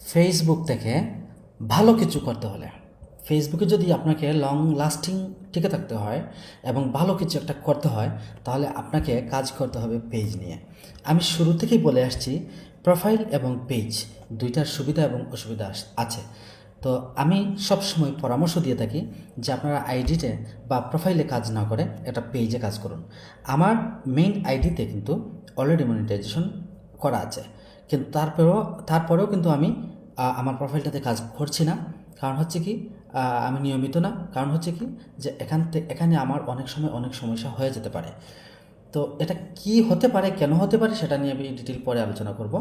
Facebook থেকে ভালো কিছু করতে হলে ফেসবুকে যদি আপনাকে লং লাস্টিং টিকে থাকতে হয় এবং ভালো কিছু একটা করতে হয়, তাহলে আপনাকে কাজ করতে হবে পেজ নিয়ে। আমি শুরু থেকেই বলে আসছি প্রোফাইল এবং পেজ দুইটার সুবিধা এবং অসুবিধা আছে। তো আমি সবসময় পরামর্শ দিয়ে থাকি যে আপনারা আইডিতে বা প্রোফাইলে কাজ না করে একটা পেজে কাজ করুন। আমার মেইন আইডিতে কিন্তু অলরেডি মনিটাইজেশন করা আছে। কিন্তু তারপরেও তারপরেও কিন্তু আমি আমার প্রোফাইলটাতে কাজ করছি না। কারণ হচ্ছে কি আমি নিয়মিত না। কারণ হচ্ছে কি, যে এখান থেকে এখানে আমার অনেক সময় অনেক সমস্যা হয়ে যেতে পারে। তো এটা কি হতে পারে, কেন হতে পারে, সেটা নিয়ে আমি ডিটেল পরে আলোচনা করব।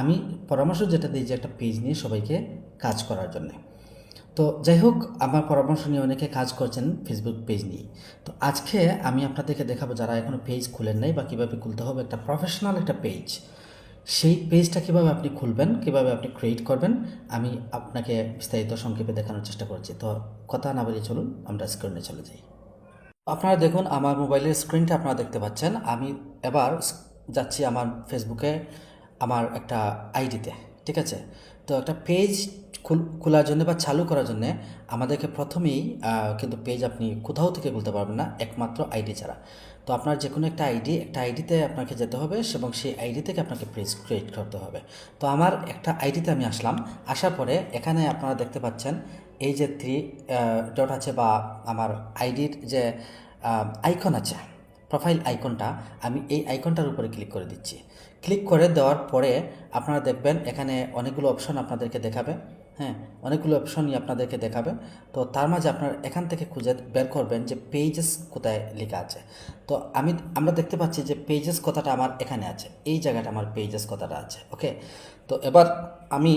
আমি পরামর্শ যেটা দিই যে একটা পেজ নিয়ে সবাইকে কাজ করার জন্যে। তো যাই হোক, আমার পরামর্শ নিয়ে অনেকে কাজ করছেন ফেসবুক পেজ নিয়ে। তো আজকে আমি আপনাদেরকে দেখাবো যারা এখনও পেজ খুলেন নাই বা কীভাবে খুলতে হবে একটা প্রফেশনাল একটা পেজ সেই পেজটা কীভাবে আপনি খুলবেন, কীভাবে আপনি ক্রিয়েট করবেন, আমি আপনাকে বিস্তারিত সংক্ষেপে দেখানোর চেষ্টা করছি। তো কথা না বলে চলুন, আমরা স্ক্রিনে চলে যাই। আপনারা দেখুন, আমার মোবাইলের স্ক্রিনটা আপনারা দেখতে পাচ্ছেন। আমি এবার যাচ্ছি আমার ফেসবুকে আমার একটা আইডিতে ঠিক আছে? তো একটা পেজ খোলার জন্য বা চালু করার জন্য আমাদেরকে প্রথমেই কিন্তু পেজ আপনি কোথাও থেকে খুলতে পারবেন না, একমাত্র আইডি ছাড়া। তো আপনার যে কোনো একটা আইডি একটা আইডিতে আপনাকে যেতে হবে এবং সেই আইডি থেকে আপনাকে পেজ ক্রিয়েট করতে হবে। তো আমার একটা আইডিতে আমি আসলাম। আসার পরে এখানে আপনারা দেখতে পাচ্ছেন এই যে থ্রি ডট আছে বা আমার আইডির যে আইকন আছে প্রোফাইল আইকনটা আমি এই আইকনটার উপরে ক্লিক করে দিচ্ছি। ক্লিক করে দেওয়ার পরে আপনারা দেখবেন এখানে অনেকগুলো অপশন আপনাদেরকে দেখাবে। হ্যাঁ অনেকগুলো অপশনই আপনাদেরকে দেখাবে। তো তার মাঝে আপনার এখান থেকে খুঁজে বের করবেন যে পেজেস কোথায় লেখা আছে। তো আমি, আমরা দেখতে পাচ্ছি যে পেজেস কথাটা আমার এখানে আছে। এই জায়গাটা আমার পেজেস কথাটা আছে ওকে তো এবার আমি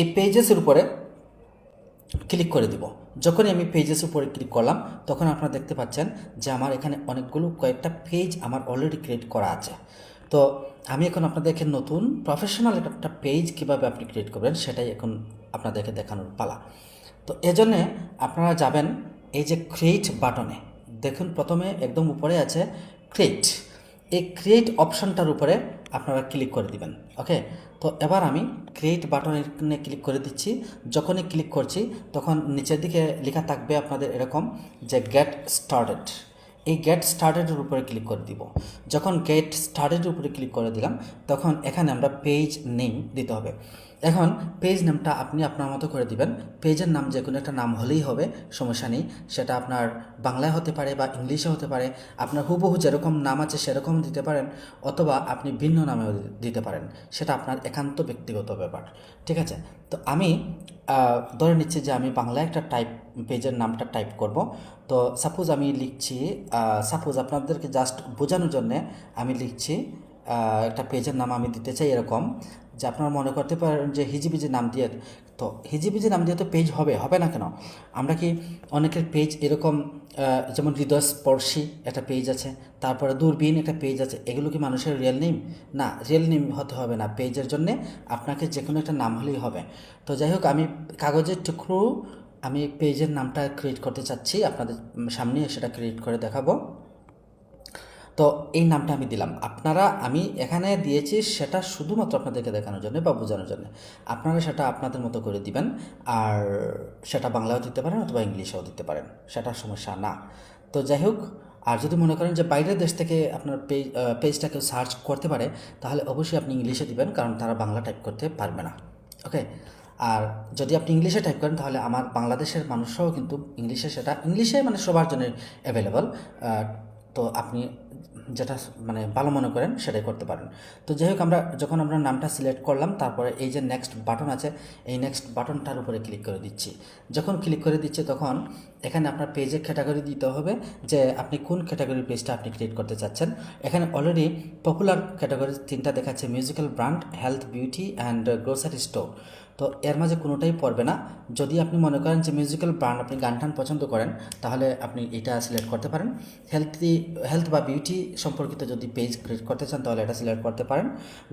এই পেজেসের উপরে ক্লিক করে দিব। যখনই আমি পেজেস উপরে ক্লিক করলাম, তখন আপনারা দেখতে পাচ্ছেন যে আমার এখানে অনেকগুলো কয়েকটা পেজ আমার অলরেডি ক্রিয়েট করা আছে। তো আমি এখন আপনাদেরকে নতুন প্রফেশনাল একটা পেজ কীভাবে আপনি ক্রিয়েট করবেন, সেটাই এখন আপনাদেরকে দেখানোর পালা। তো এজন্যে আপনারা যাবেন এই যে ক্রিয়েট বাটনে দেখুন, প্রথমে একদম উপরে আছে ক্রিয়েট এই ক্রিয়েট অপশনটার উপরে আপনারা ক্লিক করে দিবেন ওকে তো এবার আমি ক্রিয়েট বাটনে ক্লিক করে দিচ্ছি। যখনই ক্লিক করছি, তখন নিচের দিকে লেখা থাকবে আপনাদের এরকম যে গেট স্টার্টেড এই গেট স্টার্টেডের উপরে ক্লিক করে দিব। যখন গেট স্টার্টেডের উপরে ক্লিক করে দিলাম, তখন এখানে আমরা পেজ নেম দিতে হবে। এখন পেজ নামটা আপনি আপনার মতো করে দিবেন। পেজের নাম যে কোনো একটা নাম হলেই হবে, সমস্যা নেই। সেটা আপনার বাংলায় হতে পারে বা ইংলিশে হতে পারে। আপনার হুবহু যেরকম নাম আছে সেরকম দিতে পারেন, অথবা আপনি ভিন্ন নামেও দিতে পারেন। সেটা আপনার একান্ত ব্যক্তিগত ব্যাপার। ঠিক আছে? তো আমি ধরে নিচ্ছি যে আমি বাংলায় একটা টাইপ পেজের নামটা টাইপ করব। তো সাপোজ আমি লিখছি সাপোজ আপনাদেরকে জাস্ট বোঝানোর জন্যে আমি লিখছি একটা পেজের নাম আমি দিতে চাই এরকম। যে আপনারা মনে করতে পারেন যে হিজিবিজি নাম দিয়ে, তো হিজিবিজি নাম দিয়ে তো পেজ হবে হবে না কেন? আমরা কি অনেকের পেজ এরকম যেমন হৃদয়স্পর্শী একটা পেজ আছে, তারপরে দূরবীন একটা পেজ আছে, এগুলো কি মানুষের রিয়েল নেম না রিয়েল নেম হতে হবে না পেজের জন্যে আপনাকে যে কোনো একটা নাম হলেই হবে। তো যাই হোক, আমি কাগজের টুকরো, আমি পেজের নামটা ক্রিয়েট করতে চাচ্ছি, আপনাদের সামনে সেটা ক্রিয়েট করে দেখাবো। তো এই নামটা আমি দিলাম। আপনারা, আমি এখানে দিয়েছি সেটা শুধুমাত্র আপনাদেরকে দেখানোর জন্য বা বোঝানোর জন্য। আপনারা সেটা আপনাদের মতো করে দিবেন, আর সেটা বাংলাও দিতে পারেন অথবা ইংলিশেও দিতে পারেন। সেটা সমস্যা না। তো যাই হোক, আর যদি মনে করেন যে বাইরের দেশ থেকে আপনার পেজ পেজটা কেউ সার্চ করতে পারে, তাহলে অবশ্যই আপনি ইংলিশে দিবেন, কারণ তারা বাংলা টাইপ করতে পারবে না। ওকে? আর যদি আপনি ইংলিশে টাইপ করেন, তাহলে আমার বাংলাদেশের মানুষরাও কিন্তু ইংলিশে সেটা, ইংলিশে মানে সবার জন্য অ্যাভেলেবল তো আপনি যেটা মানে ভালো মনে করেন সেটাই করতে পারেন। তো যাই হোক, আমরা যখন আমরা নামটা সিলেক্ট করলাম, তারপরে এই যে নেক্সট বাটন আছে, এই নেক্সট বাটনটার উপরে ক্লিক করে দিচ্ছি। যখন ক্লিক করে দিচ্ছি, তখন এখানে আপনার পেজের ক্যাটাগরি দিতে হবে যে আপনি কোন ক্যাটাগরির পেজটা আপনি ক্রিয়েট করতে চাচ্ছেন। এখানে অলরেডি পপুলার ক্যাটাগরি তিনটা দেখাচ্ছে musical brand health beauty and grocery store তো এর মাঝে কোনোটাই পড়বে না। যদি আপনি মনে করেন যে মিউজিক্যাল ব্র্যান্ড আপনি গান টান পছন্দ করেন, তাহলে আপনি এটা সিলেক্ট করতে পারেন। হেলথি হেলথ বা বিউটি সম্পর্কিত যদি পেজ ক্রিয়েট করতে চান, তাহলে এটা সিলেক্ট করতে পারেন।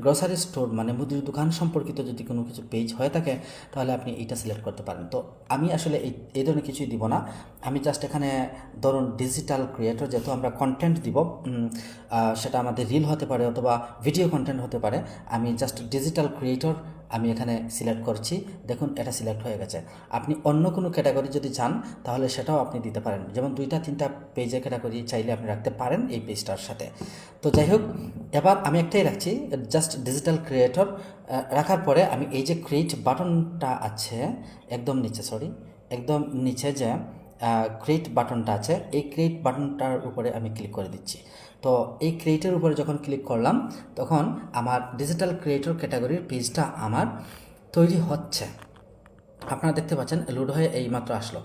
গ্রোসারি স্টোর মানে মুদির দোকান সম্পর্কিত যদি কোনো কিছু পেজ হয়ে থাকে, তাহলে আপনি এইটা সিলেক্ট করতে পারেন। তো আমি আসলে এই এই ধরনের কিছুই দিব না। আমি জাস্ট এখানে ধরুন ডিজিটাল ক্রিয়েটর যেহেতু আমরা কন্টেন্ট দিব সেটা আমাদের রিল হতে পারে অথবা ভিডিও কন্টেন্ট হতে পারে। আমি জাস্ট ডিজিটাল ক্রিয়েটর আমি এখানে সিলেক্ট করছি। দেখুন, এটা সিলেক্ট হয়ে গেছে। আপনি অন্য কোনো ক্যাটাগরি যদি চান, তাহলে সেটাও আপনি দিতে পারেন। যেমন দুইটা, তিনটা পেজের ক্যাটাগরি চাইলে আপনি রাখতে পারেন এই পেজটার সাথে। তো যাই হোক, এবার আমি একটাই রাখছি জাস্ট ডিজিটাল ক্রিয়েটর রাখার পরে আমি এই যে ক্রিয়েট বাটনটা আছে, একদম নিচে সরি একদম নিচে যে ক্রিয়েট বাটনটা আছে, এই ক্রিয়েট বাটনটার উপরে আমি ক্লিক করে দিচ্ছি। তো এই ক্রিয়েটের উপরে যখন ক্লিক করলাম, তখন আমার ডিজিটাল ক্রিয়েটর ক্যাটাগরির পেজটা আমার তৈরি হচ্ছে। আপনারা দেখতে পাচ্ছেন লোড হয়ে এইমাত্র আসলো।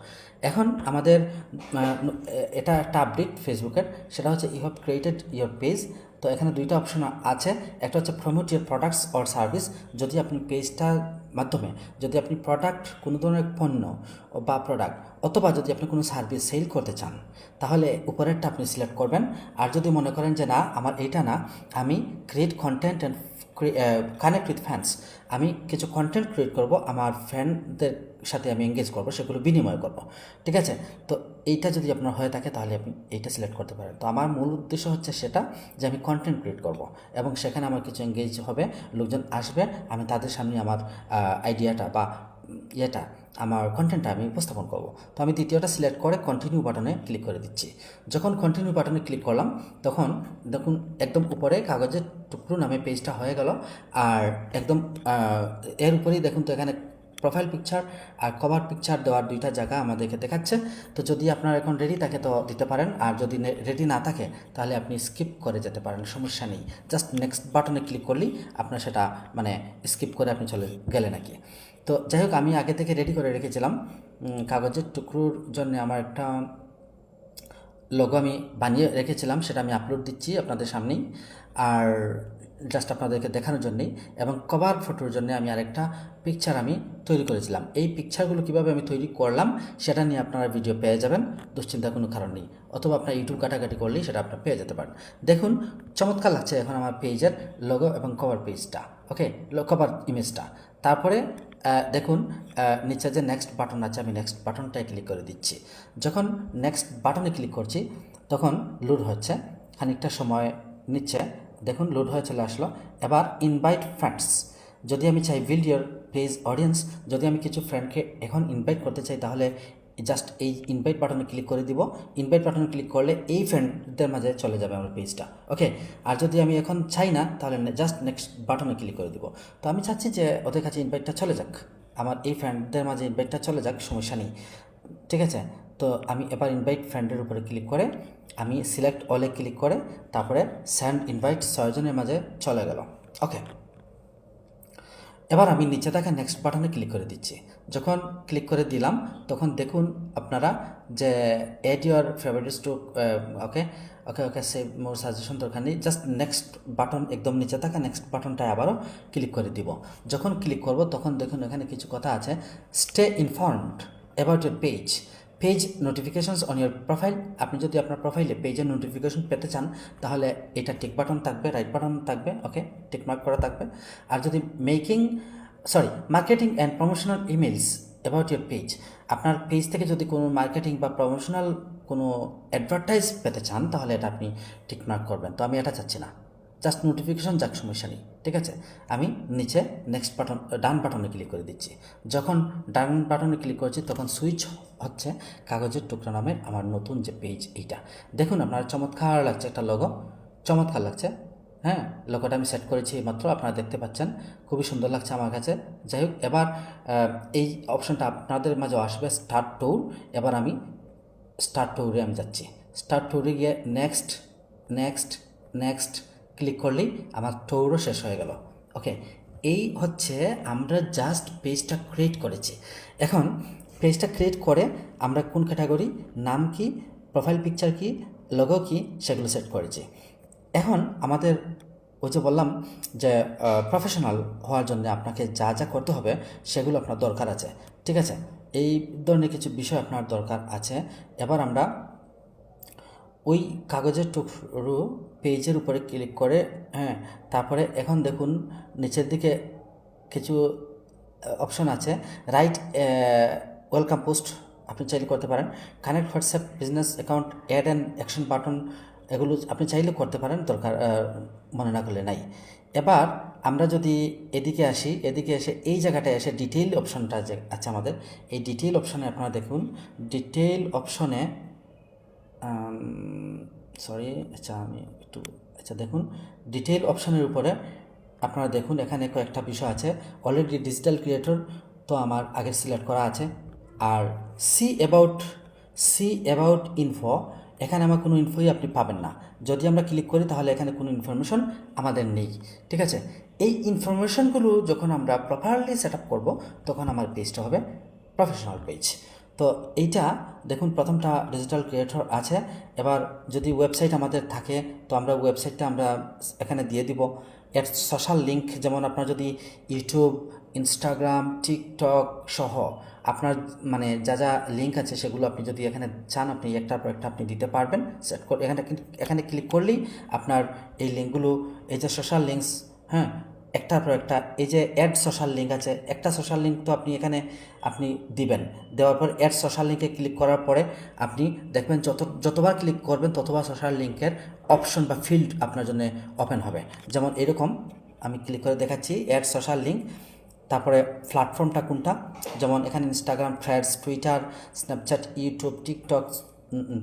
এখন আমাদের এটা একটা আপডেট ফেসবুকের সেটা হচ্ছে you have created your page তো এখানে দুইটা অপশন আছে, একটা হচ্ছে promote your products or service যদি আপনি পেজটার মাধ্যমে যদি আপনি প্রোডাক্ট কোনো ধরনের পণ্য বা প্রোডাক্ট অথবা যদি আপনি কোনো সার্ভিস সেল করতে চান, তাহলে উপরেরটা আপনি সিলেক্ট করবেন। আর যদি মনে করেন যে, না, আমার এইটা না, আমি create content and connect with fans আমি কিছু কন্টেন্ট ক্রিয়েট করব, আমার ফ্যানদের সাথে আমি এঙ্গেজ করব, সেগুলো বিনিময় করব। ঠিক আছে? তো এইটা যদি আপনার হয়ে থাকে তাহলে আপনি এইটা সিলেক্ট করতে পারেন। তো আমার মূল উদ্দেশ্য হচ্ছে সেটা যে আমি কন্টেন্ট ক্রিয়েট করব এবং সেখানে আমার কিছু এঙ্গেজ হবে, লোকজন আসবে, আমি তাদের সামনে আমার আইডিয়াটা বা ইয়েটা, আমার কন্টেন্টটা আমি উপস্থাপন করব। তো আমি দ্বিতীয়টা সিলেক্ট করে কন্টিনিউ বাটনে ক্লিক করে দিচ্ছি। যখন কন্টিনিউ বাটনে ক্লিক করলাম, তখন দেখুন একদম উপরে কাগজের টুকরো নামে পেজটা হয়ে গেল। আর একদম এর উপরেই দেখুন তো এখানে প্রোফাইল পিকচার আর কভার পিকচার দেওয়ার দুইটা জায়গা আমাদেরকে দেখাচ্ছে। তো যদি আপনার এখন রেডি থাকে তো দিতে পারেন। আর যদি রেডি না থাকে, তাহলে আপনি স্কিপ করে যেতে পারেন, সমস্যা নেই। জাস্ট নেক্সট বাটনে ক্লিক করলেই আপনার সেটা মানে স্কিপ করে আপনি চলে গেলেন নাকি তো যাই হোক, আমি আগে থেকে রেডি করে রেখেছিলাম। কাগজের টুকরোর জন্য আমার একটা লোগো আমি বানিয়ে রেখেছিলাম, সেটা আমি আপলোড দিচ্ছি আপনাদের সামনেই। আর জাস্ট আপনাদেরকে দেখানোর জন্যেই এবং কভার ফটোর জন্য আমি আরেকটা পিকচার আমি তৈরি করেছিলাম। এই পিকচারগুলো কীভাবে আমি তৈরি করলাম সেটা নিয়ে আপনারা ভিডিও পেয়ে যাবেন, দুশ্চিন্তার কোনো কারণ নেই। অথবা আপনার ইউটিউব কাটাকাটি করলেই সেটা আপনার পেয়ে যেতে পারেন। দেখুন, চমৎকার লাগছে এখন আমার পেজের লোগো এবং কভার পেজটা ওকে কভার ইমেজটা তারপরে দেখুন নিচে যে নেক্সট বাটন আছে, আমি নেক্সট বাটনটায় ক্লিক করে দিচ্ছি। যখন নেক্সট বাটনে ক্লিক করছি, তখন লোড হচ্ছে, খানিকটা সময় নিচ্ছে দেখুন লোড হয়ে চলে আসলো। এবার ইনভাইট ফ্রেন্ডস যদি আমি চাই বিল্ড ইয়ার পেজ অডিয়েন্স যদি আমি কিছু ফ্রেন্ডকে এখন ইনভাইট করতে চাই, তাহলে জাস্ট এই ইনভাইট বাটনে ক্লিক করে দিব। ইনভাইট বাটনে ক্লিক করলে এই ফ্রেন্ডদের মাঝে চলে যাবে আমার পেজটা ওকে আর যদি আমি এখন চাই না, তাহলে জাস্ট নেক্সট বাটনে ক্লিক করে দিব। তো আমি চাচ্ছি যে ওদের কাছে ইনভাইটটা চলে যাক। আমার এই ফ্রেন্ডদের মাঝে ইনভাইটটা চলে যাক, সমস্যা নেই। ঠিক আছে? তো আমি এবার ইনভাইট ফ্রেন্ডের উপরে ক্লিক করে, আমি সিলেক্ট অলে ক্লিক করে, তারপরে স্যান্ড ইনভাইট ছয়জনের মাঝে চলে গেল। ওকে এবার আমি নিচে থাকা নেক্সট বাটনে ক্লিক করে দিচ্ছি। যখন ক্লিক করে দিলাম, তখন দেখুন আপনারা যে add your favourites to okay okay okay save more suggestion দরকার নেই জাস্ট নেক্সট বাটন একদম নিচে থাকা নেক্সট বাটনটায় আবারও ক্লিক করে দিব। যখন ক্লিক করব, তখন দেখুন এখানে কিছু কথা আছে stay informed about your page page notifications on your profile আপনি যদি আপনার প্রোফাইলে পেজের নোটিফিকেশন পেতে চান, তাহলে এটা টিক বাটন থাকবে রাইট বাটন থাকবে ওকে টিক মার্ক করা থাকবে। আর যদি making sorry marketing and promotional emails about your page আপনার পেজ থেকে যদি কোনো মার্কেটিং বা প্রমোশনাল কোনো অ্যাডভার্টাইজ পেতে চান, তাহলে এটা আপনি টিক মার্ক করবেন। তো আমি এটা চাচ্ছি না। জাস্ট নোটিফিকেশন যাক সমস্যা নেই ঠিক আছে? আমি নিচে নেক্সট বাটন ডান বাটনে ক্লিক করে দিচ্ছি। যখন ডান বাটনে ক্লিক করছি, তখন সুইচ হচ্ছে কাগজের টুকরা নামের আমার নতুন যে পেজ এইটা। দেখুন, আপনার চমৎকার লাগছে একটা লোগো চমৎকার লাগছে হ্যাঁ? লোগোটা আমি সেট করেছি মাত্র, আপনারা দেখতে পাচ্ছেন, খুবই সুন্দর লাগছে আমার কাছে। যাই হোক, এবার এই অপশনটা আপনাদের মাঝে আসবে স্টার্ট ট্যুর এবার আমি স্টার্ট ট্যুরে আমি যাচ্ছি। স্টার্ট ট্যুরে গিয়ে নেক্সট নেক্সট নেক্সট ক্লিক করলেই আমার ট্যুরও শেষ হয়ে গেল। ওকে এই হচ্ছে আমরা জাস্ট পেজটা ক্রিয়েট করেছি। এখন পেজটা ক্রিয়েট করে আমরা কোন ক্যাটাগরি নাম কি প্রোফাইল পিকচার কি লোগো কি, সেগুলো সেট করেছি। এখন আমাদের ওই যে বললাম যে প্রফেশনাল হওয়ার জন্য আপনাকে যা যা করতে হবে সেগুলো আপনার দরকার আছে। ঠিক আছে? এই ধরনের কিছু বিষয় আপনার দরকার আছে। এবার আমরা ওই কাগজের টুকরো পেজের উপরে ক্লিক করে হ্যাঁ তারপরে এখন দেখুন নিচের দিকে কিছু অপশন আছে। রাইট ওয়েলকাম পোস্ট আপনি চাইলে করতে পারেন। Connect WhatsApp business account add and action button এগুলো আপনি চাইলে করতে পারেন, দরকার মনে না করলে নাই। এবার আমরা যদি এদিকে আসি, এদিকে এসে এই জায়গাটায় এসে ডিটেইল অপশনটা যে আছে আমাদের, এই ডিটেইল অপশনে আপনারা দেখুন ডিটেইল অপশনে সরি আচ্ছা আমি একটু আচ্ছা দেখুন ডিটেইল অপশানের উপরে আপনারা দেখুন, এখানে কয়েকটা বিষয় আছে। অলরেডি ডিজিটাল ক্রিয়েটর তো আমার আগে সিলেক্ট করা আছে। আর see about see about info এখানে আমার কোনো ইনফোই আপনি পাবেন না। যদি আমরা ক্লিক করি, তাহলে এখানে কোনো ইনফরমেশন আমাদের নেই। ঠিক আছে? এই ইনফরমেশনগুলো যখন আমরা প্রপারলি সেট আপ করব, তখন আমার পেজটা হবে প্রফেশনাল পেজ তো এইটা দেখুন, প্রথমটা ডিজিটাল ক্রিয়েটর আছে। এবার যদি ওয়েবসাইট আমাদের থাকে, তো আমরা ওয়েবসাইটটা আমরা এখানে দিয়ে দিব। এর সোশ্যাল লিঙ্ক যেমন আপনার যদি ইউটিউব ইনস্টাগ্রাম টিকটক সহ আপনার মানে যা যা লিঙ্ক আছে, সেগুলো আপনি যদি এখানে চান, আপনি একটার পর একটা আপনি দিতে পারবেন। সেট করে এখানে এখানে ক্লিক করলেই আপনার এই লিঙ্কগুলো এই যে সোশ্যাল লিঙ্কস হ্যাঁ একটার পর একটা এই যে অ্যাড সোশ্যাল লিঙ্ক আছে, একটা সোশ্যাল লিঙ্ক তো আপনি এখানে আপনি দিবেন। দেওয়ার পর অ্যাড সোশ্যাল লিঙ্কে ক্লিক করার পরে আপনি দেখবেন যত, যতবার ক্লিক করবেন ততবার সোশ্যাল লিঙ্কের অপশন বা ফিল্ড আপনার জন্য ওপেন হবে। যেমন এরকম, আমি ক্লিক করে দেখাচ্ছি অ্যাড সোশ্যাল লিঙ্ক তারপরে প্ল্যাটফর্মটা কোনটা? যেমন এখানে Instagram Threads Twitter Snapchat YouTube TikTok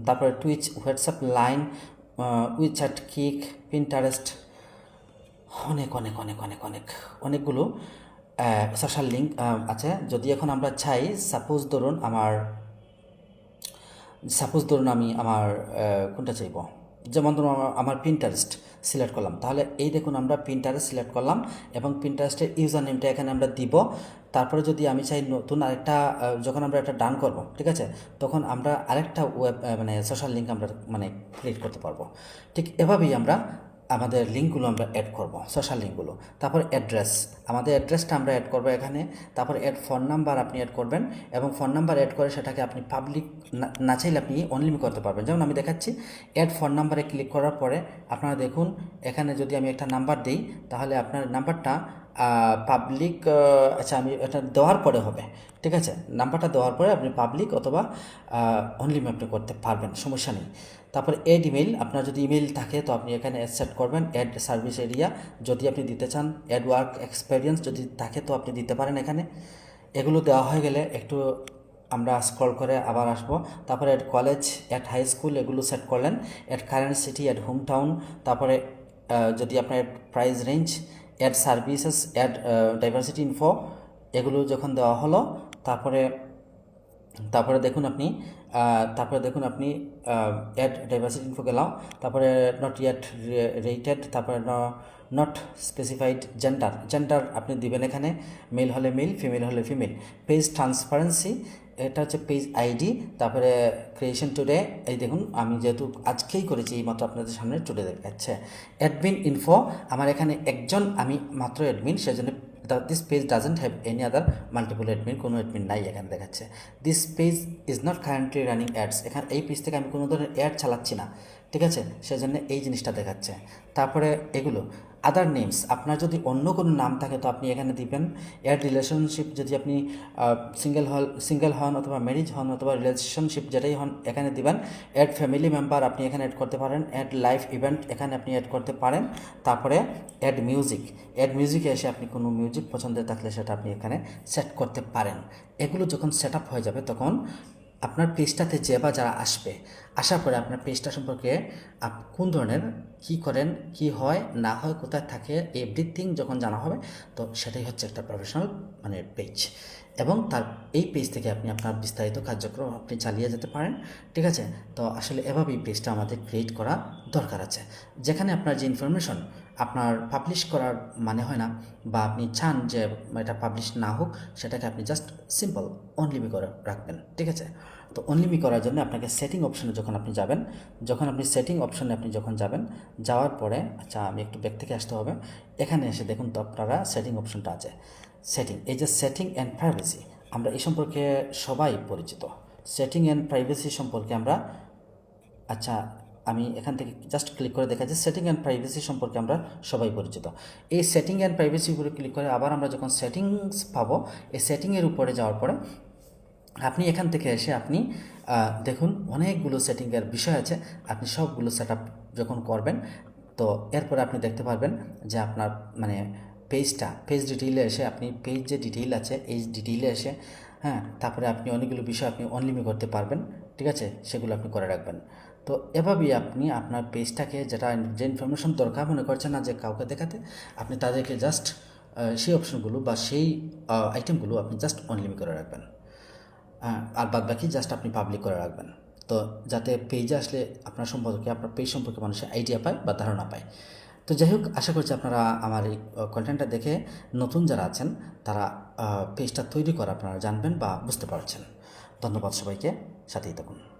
তারপরে Twitch WhatsApp Line WeChat Kick Pinterest অনেক অনেক অনেক অনেক অনেক, অনেকগুলো সোশ্যাল লিঙ্ক আছে। যদি এখন আমরা চাই সাপোজ ধরুন আমার সাপোজ ধরুন আমি আমার কোনটা চাইব? যেমন ধরুন আমার আমার পিন্টারেস্ট সিলেক্ট করলাম। তাহলে এই দেখুন আমরা প্রিন্টারেস্ট সিলেক্ট করলাম এবং প্রিন্টারেস্টের ইউজার নেমটা এখানে আমরা দিব। তারপরে যদি আমি চাই নতুন আরেকটা যখন আমরা একটা ডান করব, ঠিক আছে? তখন আমরা আরেকটা ওয়েব মানে সোশ্যাল লিঙ্ক আমরা মানে ক্রিয়েট করতে পারব। ঠিক এভাবেই আমরা আমাদের লিঙ্কগুলো আমরা অ্যাড করব সোশ্যাল লিঙ্কগুলো তারপর অ্যাড্রেস আমাদের অ্যাড্রেসটা আমরা অ্যাড করব এখানে। তারপর অ্যাড ফোন নাম্বার আপনি অ্যাড করবেন এবং ফোন নাম্বার অ্যাড করে সেটাকে আপনি পাবলিক না চাইলে আপনি অনলিমি করতে পারবেন। যেমন আমি দেখাচ্ছি অ্যাড ফোন নাম্বারে ক্লিক করার পরে আপনারা দেখুন, এখানে যদি আমি একটা নাম্বার দিই, তাহলে আপনার নাম্বারটা পাবলিক আচ্ছা আমি এটা দেওয়ার পরে হবে, ঠিক আছে? নাম্বারটা দেওয়ার পরে আপনি পাবলিক অথবা অনলিমি আপনি করতে পারবেন, সমস্যা নেই। তারপরে এড ইমেল আপনার যদি ইমেল থাকে, তো আপনি এখানে সেট করবেন অ্যাড সার্ভিস এরিয়া যদি আপনি দিতে চান অ্যাড ওয়ার্ক এক্সপেরিয়েন্স যদি থাকে, তো আপনি দিতে পারেন এখানে। এগুলো দেওয়া হয়ে গেলে একটু আমরা স্ক্রল করে আবার আসব। তারপরে add college at high school এগুলো সেট করলেন at current city at home town তারপরে যদি আপনার price range add services add diversity info এগুলো যখন দেওয়া হলো, তারপরে তারপরে দেখুন আপনি তারপরে দেখুন আপনি অ্যাড ডাইভার্সিটি ইনফো গেলাম, তারপরে নট ইয়েট রেটেড তারপরে নট স্পেসিফাইড জেন্ডার জেন্ডার আপনি দিবেন এখানে মেল হলে মেল ফিমেল হলে ফিমেল পেজ ট্রান্সপারেন্সি এটা হচ্ছে পেজ আইডি তারপরে ক্রিয়েশন টুডে এই দেখুন, আমি যেহেতু আজকেই করেছি এই মাত্র আপনাদের সামনে টুডে দেখাচ্ছে। অ্যাডমিন ইনফো আমার এখানে একজন, আমি মাত্র অ্যাডমিন সেজন্য this page doesn't have any other multiple admin কোনো অ্যাডমিন নাই এখানে দেখাচ্ছে। This page is not currently running ads এখানে, এই পেজ থেকে আমি কোনো ধরনের অ্যাড চালাচ্ছি না। ঠিক আছে? সেজন্য এই জিনিসটা দেখাচ্ছে। তারপরে এগুলো আদার নেমস আপনার যদি অন্য কোনো নাম থাকে তো আপনি এখানে দিবেন। অ্যাড রিলেশনশিপ যদি আপনি সিঙ্গেল হল সিঙ্গেল হন অথবা ম্যারিজ হন অথবা রিলেশনশিপ যেটাই হন, এখানে দিবেন। অ্যাড ফ্যামিলি মেম্বার আপনি এখানে অ্যাড করতে পারেন। অ্যাড লাইফ ইভেন্ট এখানে আপনি অ্যাড করতে পারেন। তারপরে অ্যাড মিউজিক অ্যাড মিউজিকে এসে আপনি কোনো মিউজিক পছন্দের থাকলে সেটা আপনি এখানে সেট করতে পারেন। এগুলো যখন সেট আপ হয়ে যাবে তখন আপনার পেজটাতে যে বা যারা আসবে, আসার পরে আপনার পেজটা সম্পর্কে আপ, কোন ধরনের, কি করেন, কি হয়, না হয়, কোথায় থাকে এভরিথিং যখন জানা হবে, তো সেটাই হচ্ছে একটা প্রফেশনাল মানে পেজ এবং তার এই পেজ থেকে আপনি আপনার বিস্তারিত কার্যক্রম আপনি চালিয়ে যেতে পারেন, ঠিক আছে? তো আসলে এভাবেই পেজটা আমাদের ক্রিয়েট করা দরকার আছে। যেখানে আপনার যে ইনফরমেশন আপনার পাবলিশ করার মানে হয় না বা আপনি চান যে এটা পাবলিশ না হোক, সেটাকে আপনি জাস্ট সিম্পল অনলিমি করে রাখবেন, ঠিক আছে? তো অনলিমি করার জন্য আপনাকে সেটিং অপশনে যখন আপনি যাবেন, যখন আপনি সেটিং অপশনে আপনি যখন যাবেন, যাওয়ার পরে আচ্ছা আমি একটু ব্যাক থেকে আসতে হবে, এখানে এসে দেখুন তো আপনারা সেটিং অপশনটা আছে। সেটিং এই যে সেটিং অ্যান্ড প্রাইভেসি আমরা এই সম্পর্কে সবাই পরিচিত। সেটিং অ্যান্ড প্রাইভেসি সম্পর্কে আমরা আচ্ছা আমি এখান থেকে জাস্ট ক্লিক করে দেখা যাচ্ছে সেটিং অ্যান্ড প্রাইভেসি সম্পর্কে আমরা সবাই পরিচিত। এই সেটিং অ্যান্ড প্রাইভেসি উপরে ক্লিক করে আবার আমরা যখন সেটিংস পাবো, এই সেটিংয়ের উপরে যাওয়ার পরে আপনি এখান থেকে এসে আপনি দেখুন অনেকগুলো সেটিংয়ের বিষয় আছে, আপনি সবগুলো সেট যখন করবেন, তো এরপরে আপনি দেখতে পারবেন যে আপনার মানে পেজটা পেজ ডিটেইলে এসে আপনি পেজ যে ডিটেইল আছে এই ডিটেইলে এসে হ্যাঁ তারপরে আপনি অনেকগুলো বিষয় আপনি অনলিমি করতে পারবেন ঠিক আছে? সেগুলো আপনি করে রাখবেন। তো এভাবেই আপনি আপনার পেজটাকে যেটা যে ইনফরমেশন দরকার মনে করছেন না যে কাউকে দেখাতে আপনি তাদেরকে জাস্ট সেই অপশনগুলো বা সেই আইটেমগুলো আপনি জাস্ট অনলিমি করে রাখবেন। হ্যাঁ, আর বাদ বাকি জাস্ট আপনি পাবলিক করে রাখবেন। তো যাতে পেজে আসলে আপনার সম্পর্কে আপনার পেজ সম্পর্কে মানুষের আইডিয়া পায় বা ধারণা পায়। তো যাই হোক, আশা করছি আপনারা আমার এই কন্টেন্টটা দেখে নতুন যারা আছেন, তারা পেজটা তৈরি করা আপনারা জানবেন বা বুঝতে পারছেন। ধন্যবাদ সবাইকে, সাথেই থাকুন।